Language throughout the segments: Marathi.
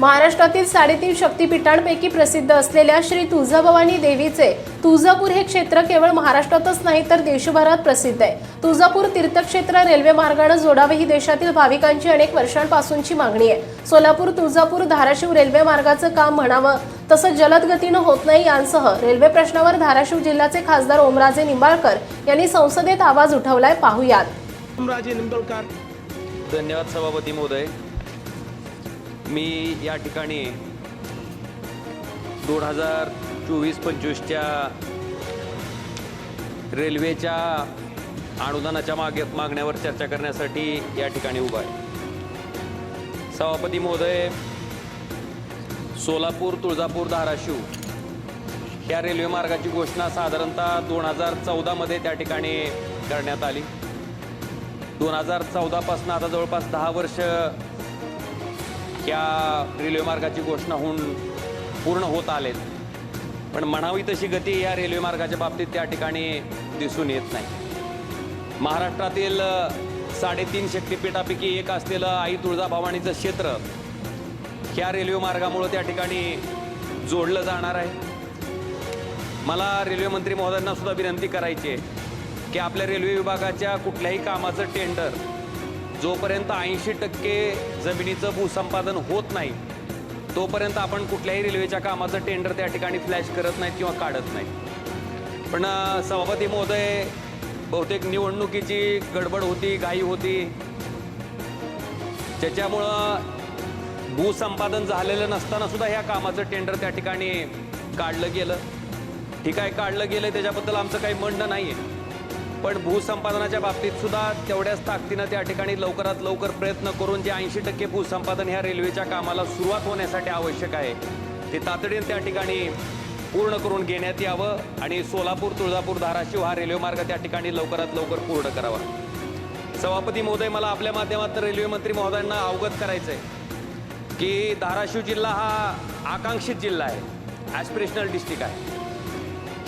महाराष्ट्रातील साडेतीन शक्तिपीठांपैकी प्रसिद्ध असलेल्या श्री तुळजाभवानी देवीचे तुळजापूर हे क्षेत्र केवळ महाराष्ट्रातच नाही तर देशभरात प्रसिद्ध आहे. तुळजापूर तीर्थक्षेत्र रेल्वे मार्गाने जोडावे ही देशातील भाविकांची अनेक वर्षांपासूनची मागणी आहे. सोलापूर तुळजापूर धाराशिव रेल्वे मार्गाचं काम म्हणावं तसं जलद गतीनं होत नाही यांसह रेल्वे प्रश्नावर धाराशिव जिल्ह्याचे खासदार ओमराजे निंबाळकर यांनी संसदेत आवाज उठवलाय. पाहुयात. राजे निंबाळकर. धन्यवाद सभापती महोदय. मी या ठिकाणी दोन हजार चोवीस पंचवीसच्या रेल्वेच्या अनुदानाच्या मागे मागण्यावर चर्चा करण्यासाठी या ठिकाणी उभा आहे. सभापती महोदय सोलापूर तुळजापूर धाराशिव या रेल्वे मार्गाची घोषणा साधारणतः दोन हजार चौदामध्ये त्या ठिकाणी करण्यात आली. दोन हजार चौदापासून आता जवळपास दहा वर्ष या रेल्वे मार्गाची घोषणा होऊन पूर्ण होत आलेत. पण म्हणावी तशी गती या रेल्वे मार्गाच्या बाबतीत त्या ठिकाणी दिसून येत नाही. महाराष्ट्रातील साडेतीन शक्तिपीठापैकी एक असलेलं आई तुळजाभवानीचं क्षेत्र ह्या रेल्वे मार्गामुळं त्या ठिकाणी जोडलं जाणार आहे. मला रेल्वे मंत्री महोदयांना सुद्धा विनंती करायची आहे की आपल्या रेल्वे विभागाच्या कुठल्याही कामाचं टेंडर जोपर्यंत ऐंशी टक्के जमिनीचं भूसंपादन होत नाही तोपर्यंत आपण कुठल्याही रेल्वेच्या कामाचं टेंडर त्या ठिकाणी फ्लॅश करत नाहीत किंवा काढत नाही पण सभापती महोदय बहुतेक निवडणुकीची गडबड होती घाई होती. त्याच्यामुळं भूसंपादन झालेलं नसताना सुद्धा ह्या कामाचं टेंडर त्या ठिकाणी काढलं गेलं. ठीक आहे काढलं गेलं त्याच्याबद्दल आमचं काही म्हणणं नाही आहे पण भूसंपादनाच्या बाबतीत सुद्धा तेवढ्याच ताकदीनं त्या ठिकाणी लवकरात लवकर प्रयत्न करून जे ऐंशी टक्के भूसंपादन ह्या रेल्वेच्या कामाला सुरुवात होण्यासाठी आवश्यक आहे ते तातडीनं त्या ठिकाणी पूर्ण करून घेण्यात यावं आणि सोलापूर तुळजापूर धाराशिव हा रेल्वेमार्ग त्या ठिकाणी लवकरात लवकर पूर्ण करावा. सभापती महोदय मला आपल्या माध्यमातून रेल्वे मंत्री महोदयांना अवगत करायचं आहे की धाराशिव जिल्हा हा आकांक्षित जिल्हा आहे ॲस्पिरेशनल डिस्ट्रिक्ट आहे.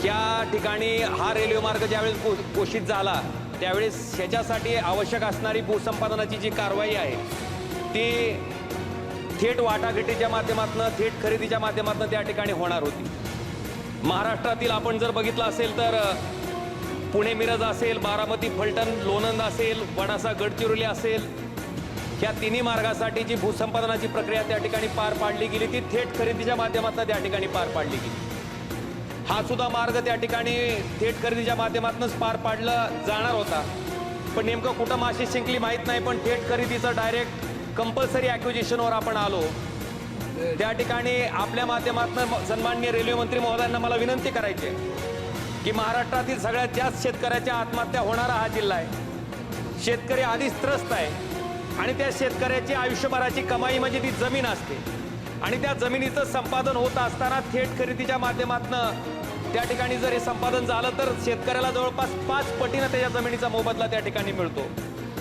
ज्या ठिकाणी हा रेल्वे मार्ग ज्यावेळेस घोषित झाला त्यावेळेस ह्याच्यासाठी आवश्यक असणारी भूसंपादनाची जी कारवाई आहे ती थेट वाटाघाटीच्या माध्यमातून थेट खरेदीच्या माध्यमातून त्या ठिकाणी होणार होती. महाराष्ट्रातील आपण जर बघितलं असेल तर पुणे मिरज असेल बारामती फलटण लोणंद असेल वडासा गडचिरोली असेल ह्या तिन्ही मार्गासाठी जी भूसंपादनाची प्रक्रिया त्या ठिकाणी पार पाडली गेली ती थेट खरेदीच्या माध्यमातून त्या ठिकाणी पार पाडली गेली. हा सुद्धा मार्ग त्या ठिकाणी थेट खरेदीच्या माध्यमातूनच पार पाडला जाणार होता. पण नेमकं कुठं माशी शिंकली माहीत नाही पण थेट खरेदीचं डायरेक्ट कंपल्सरी ॲक्विजिशनवर आपण आलो. त्या ठिकाणी आपल्या माध्यमातून सन्माननीय रेल्वे मंत्री महोदयांना मला विनंती करायची आहे की महाराष्ट्रातील सगळ्यात जास्त शेतकऱ्याच्या आत्महत्या होणारा हा जिल्हा आहे. शेतकरी आधीच त्रस्त आहे आणि त्या शेतकऱ्याची आयुष्यभराची कमाई म्हणजे ती जमीन असते. आणि त्या जमिनीचं संपादन होत असताना थेट खरेदीच्या माध्यमातून त्या ठिकाणी जर हे संपादन झालं तर शेतकऱ्याला जवळपास पाच पटीनं त्याच्या जमिनीचा मोबदला त्या ठिकाणी मिळतो.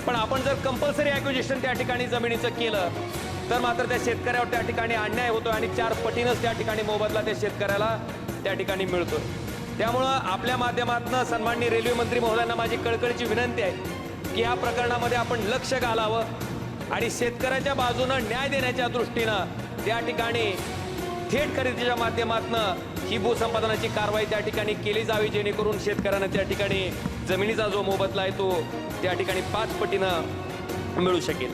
पण आपण जर कंपल्सरी ॲक्विजिशन त्या ठिकाणी जमिनीचं केलं तर मात्र त्या शेतकऱ्यावर त्या ठिकाणी अन्याय होतो आणि चार पटीनंच त्या ठिकाणी मोबदला त्या शेतकऱ्याला त्या ठिकाणी मिळतो त्यामुळं आपल्या माध्यमातून सन्माननीय रेल्वे मंत्री महोदयांना माझी कळकळीची विनंती आहे की या प्रकरणामध्ये आपण लक्ष घालावं आणि शेतकऱ्याच्या बाजूनं न्याय देण्याच्या दृष्टीनं त्या ठिकाणी थेट खरेदीच्या माध्यमातून ही भूसंपादनाची कारवाई त्या ठिकाणी केली जावी जेणेकरून शेतकऱ्यांना त्या ठिकाणी जमिनीचा जो मोबदला आहे तो त्या ठिकाणी पाच पटीनं मिळू शकेल.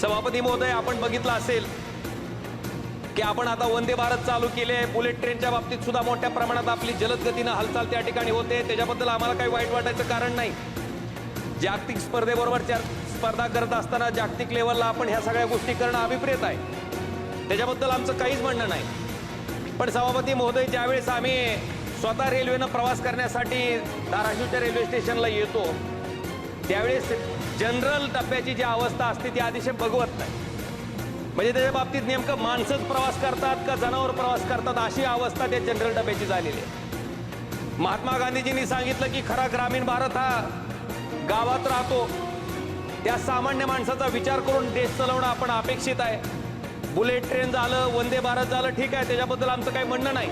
सभापती महोदय आपण बघितलं असेल की आपण आता वंदे भारत चालू केले बुलेट ट्रेनच्या बाबतीत सुद्धा मोठ्या प्रमाणात आपली जलद गतीनं हालचाल त्या ठिकाणी होते. त्याच्याबद्दल आम्हाला काही वाईट वाटायचं कारण नाही. जागतिक स्पर्धेबरोबर स्पर्धा करत असताना जागतिक लेवलला आपण ह्या सगळ्या गोष्टी करणं अभिप्रेत आहे. त्याच्याबद्दल आमचं काहीच म्हणणं नाही. पण सभापती महोदय ज्यावेळेस आम्ही स्वतः रेल्वेनं प्रवास करण्यासाठी धाराशिवच्या रेल्वे स्टेशनला येतो त्यावेळेस जनरल डब्याची जी अवस्था असते ती अतिशय बघवत नाही. म्हणजे त्याच्या बाबतीत नेमकं माणसंच प्रवास करतात का जनावर प्रवास करतात अशी अवस्था त्या जनरल डब्याची झालेली आहे. महात्मा गांधीजींनी सांगितलं की खरा ग्रामीण भारत हा गावात राहतो. त्या सामान्य माणसाचा विचार करून देश चालवणं आपण अपेक्षित आहे. बुलेट ट्रेन झालं वंदे भारत झालं ठीक आहे त्याच्याबद्दल आमचं काही म्हणणं नाही.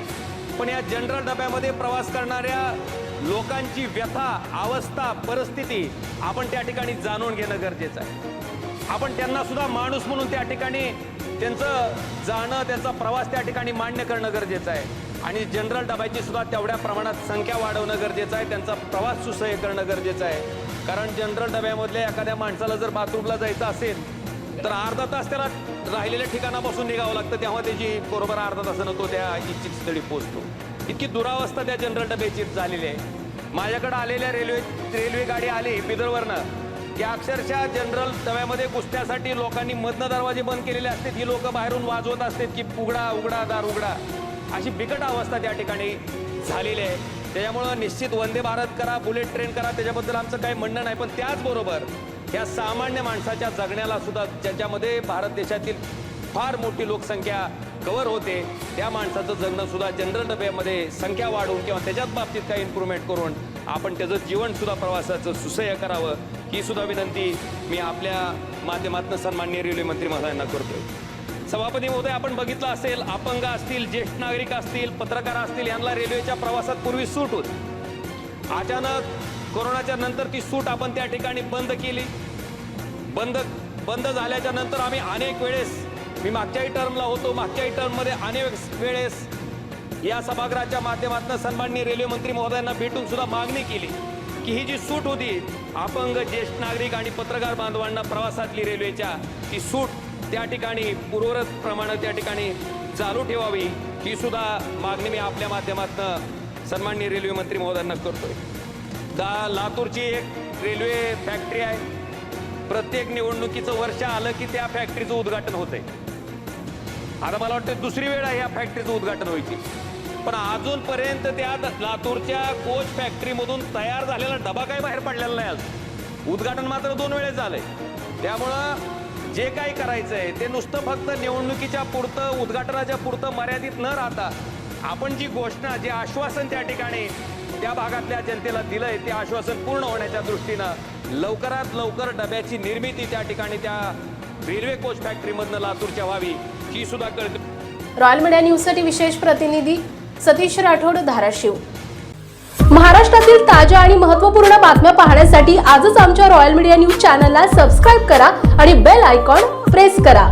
पण या जनरल डब्यामध्ये प्रवास करणाऱ्या लोकांची व्यथा अवस्था परिस्थिती आपण त्या ठिकाणी जाणून घेणं गरजेचं आहे. आपण त्यांना सुद्धा माणूस म्हणून त्या ठिकाणी त्यांचं जाणं त्यांचा प्रवास त्या ठिकाणी मान्य करणं गरजेचं आहे. आणि जनरल डब्याची सुद्धा तेवढ्या प्रमाणात संख्या वाढवणं गरजेचं आहे त्यांचा प्रवास सुसह्य करणं गरजेचं आहे. कारण जनरल डब्यामधल्या एखाद्या माणसाला जर बाथरूमला जायचं असेल तर अर्धा तास त्याला राहिलेल्या ठिकाणापासून निघावं लागतं. तेव्हा त्याची बरोबर अर्धा तासानं तो त्या इच्छित स्थळी पोहोचतो. इतकी दुरावस्था त्या जनरल डब्याची झालेली आहे. माझ्याकडे आलेल्या रेल्वे रेल्वे गाडी आली बिदरवरनं. की अक्षरशः जनरल डब्यामध्ये घुसण्यासाठी लोकांनी मधनं दरवाजे बंद केलेले असतात ही लोक बाहेरून वाजवत असतात की उघडा उघडा दार उघडा. अशी बिकट अवस्था त्या ठिकाणी झालेली आहे. त्याच्यामुळं निश्चित वंदे भारत करा बुलेट ट्रेन करा. त्याच्याबद्दल आमचं काही म्हणणं नाही. पण त्याचबरोबर या सामान्य माणसाच्या जगण्याला सुद्धा ज्याच्यामध्ये भारत देशातील फार मोठी लोकसंख्या कव्हर होते त्या माणसाचं जगणं सुद्धा जनरल डब्यामध्ये संख्या वाढवून किंवा त्याच्याच बाबतीत काही इम्प्रूव्हमेंट करून आपण त्याचं जीवनसुद्धा प्रवासाचं सुसह्य करावं ही सुद्धा विनंती मी आपल्या माध्यमातून सन्माननीय रेल्वे मंत्री महोदयांना करतोय. सभापती महोदय आपण बघितलं असेल अपंग असतील ज्येष्ठ नागरिक असतील पत्रकार असतील यांना रेल्वेच्या प्रवासात पूर्वी सूट होती. अचानक कोरोनाच्या नंतर ती सूट आपण त्या ठिकाणी बंद केली. बंद बंद झाल्याच्यानंतर आम्ही अनेक वेळेस मी मागच्याही टर्मला होतो मागच्याही टर्ममध्ये अनेक वेळेस या सभागृहाच्या माध्यमातून सन्माननीय रेल्वे मंत्री महोदयांना भेटून सुद्धा मागणी केली की ही जी सूट होती अपंग ज्येष्ठ नागरिक आणि पत्रकार बांधवांना प्रवासातली रेल्वेच्या ती सूट त्या ठिकाणी पूर्वरत प्रमाणे त्या ठिकाणी चालू ठेवावी ही सुद्धा मागणी मी आपल्या माध्यमातून सन्माननीय रेल्वे मंत्री महोदयांना करतोय. दा लातूरची एक रेल्वे फॅक्टरी आहे प्रत्येक निवडणुकीचं वर्ष आलं की त्या फॅक्टरीचं उद्घाटन होतंय. आता मला वाटतं दुसरी वेळ आहे या फॅक्टरीचं उद्घाटन व्हायची. पण अजूनपर्यंत त्या लातूरच्या कोच फॅक्टरीमधून तयार झालेला डबा काही बाहेर पडलेला नाही अजून. उद्घाटन मात्र दोन वेळेस झालंय. त्यामुळं जे काही करायचं आहे ते नुसतं फक्त निवडणुकीच्या पुरतं उद्घाटनाच्या पुरतं मर्यादित न राहता आपण जी घोषणा जे आश्वासन त्या ठिकाणी त्या भागातल्या जनतेला दिलंय ते आश्वासन पूर्ण होण्याच्या दृष्टीनं लवकरात लवकर डब्याची निर्मिती त्या ठिकाणी त्या रेल्वे कोच फॅक्टरीमधनं लातूरच्या व्हावी ही सुद्धा कळते. रॉयल मीडिया न्यूजसाठी विशेष प्रतिनिधी सतीश राठोड धाराशिव. महाराष्ट्रातील ताज्या आणि महत्त्वपूर्ण बातम्या पाहण्यासाठी आजच आमच्या रॉयल मीडिया न्यूज चॅनलला सबस्क्राईब करा आणि बेल आयकॉन प्रेस करा.